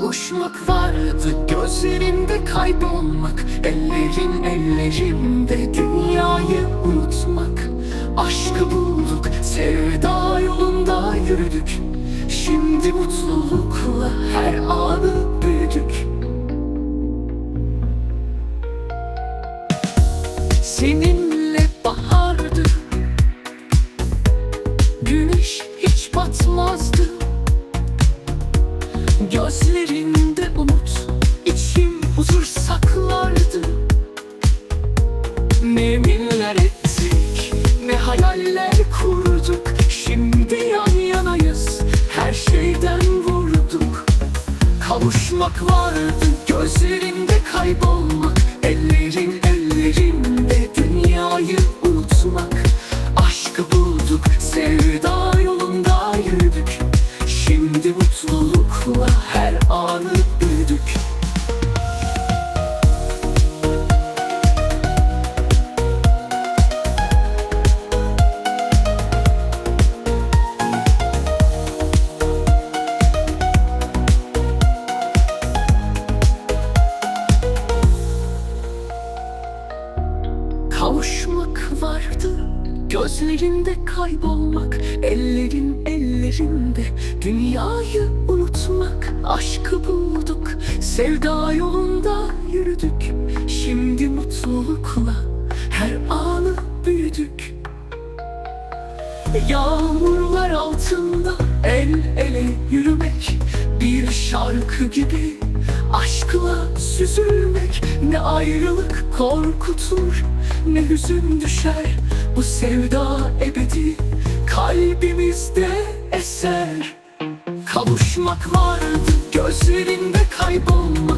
Kavuşmak vardı gözlerinde kaybolmak Ellerin ellerimde dünyayı unutmak. Aşkı bulduk sevda yolunda yürüdük. Şimdi mutlulukla her anı büyüdük. Seninle bahardı Gözlerinde umut içim huzur saklardı. Ne yeminler ettik Ne hayaller kurduk. Şimdi yan yanayız Her şeyden vurduk. Kavuşmak vardı Gözlerinde kaybolmak Ellerin ellerinde Kavuşmak vardı Gözlerinde kaybolmak Ellerin ellerinde. Dünyayı unutmak Aşkı bulduk Sevda yolunda yürüdük. Şimdi mutlulukla Her anı büyüdük. Yağmurlar altında el ele yürümek Bir şarkı gibi aşkla süzülmek. Ne ayrılık korkutur ne hüzün düşer? Bu sevda ebedi kalbimizde eser. Kavuşmak vardı gözlerinde kaybolmak